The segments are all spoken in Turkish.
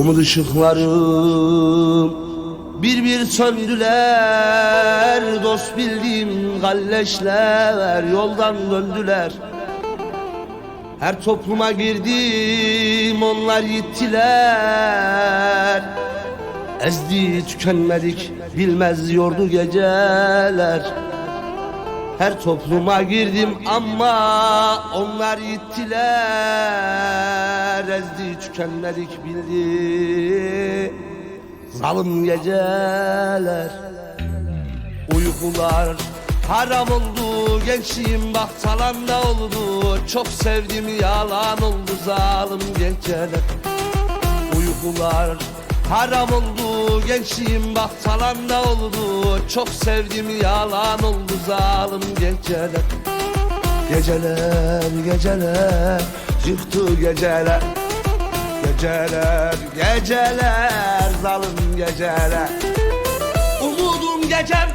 Umut ışıklarım bir bir söndüler Dost bildiğim galleşler yoldan döndüler. Her topluma girdim onlar gittiler Ezdi tükenmedik bilmez yordu geceler her topluma girdim ama onlar gittiler Ezdi tükenmedik bildi. Zalim geceler. Uykular haram oldu. Gençliğim bak talanda oldu. Çok sevdim yalan oldu. Zalim geceler. Uykular haram oldu Gençliğim bak talanda oldu. Çok sevdim yalan oldu zalim geceler. Geceler geceler Yıktı geceler. Geceler geceler Zalim geceler. Umudum gecem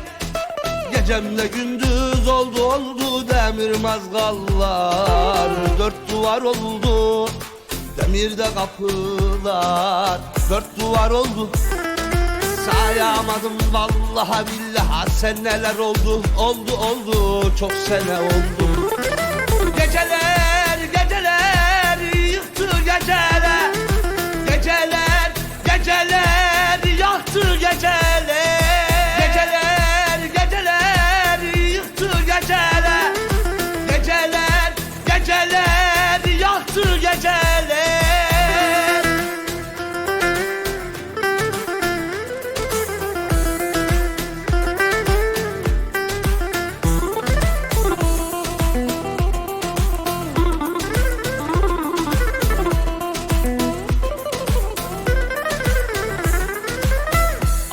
Gecemde gündüz oldu oldu demir mazgallar. Dört duvar oldu demirde kapılar. Dört duvar oldu. Sayamadım vallahi billahi sen neler oldu oldu oldu. Çok sene oldu. Geceler geceler yıktı geceler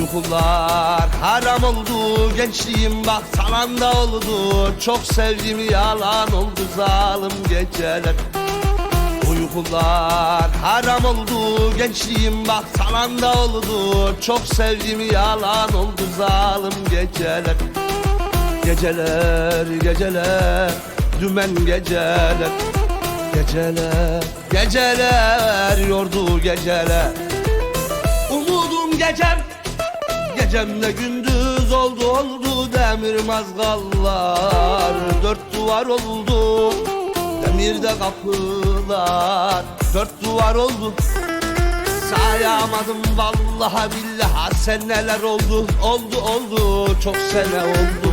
Uykular haram oldu Gençliğim bak talanda oldu. Çok sevdim yalan oldu zalim geceler. Uykular haram oldu Gençliğim bak talanda oldu. Çok sevdim yalan oldu zalim geceler. Geceler geceler Dümen geceler. Geceler geceler Yordu geceler. Umudum gecem Gecemde gündüz oldu oldu demir mazgallar. Dört duvar oldu demirde kapılar. Dört duvar oldu sayamadım vallahi billahi. Sen neler oldu oldu oldu çok sene oldu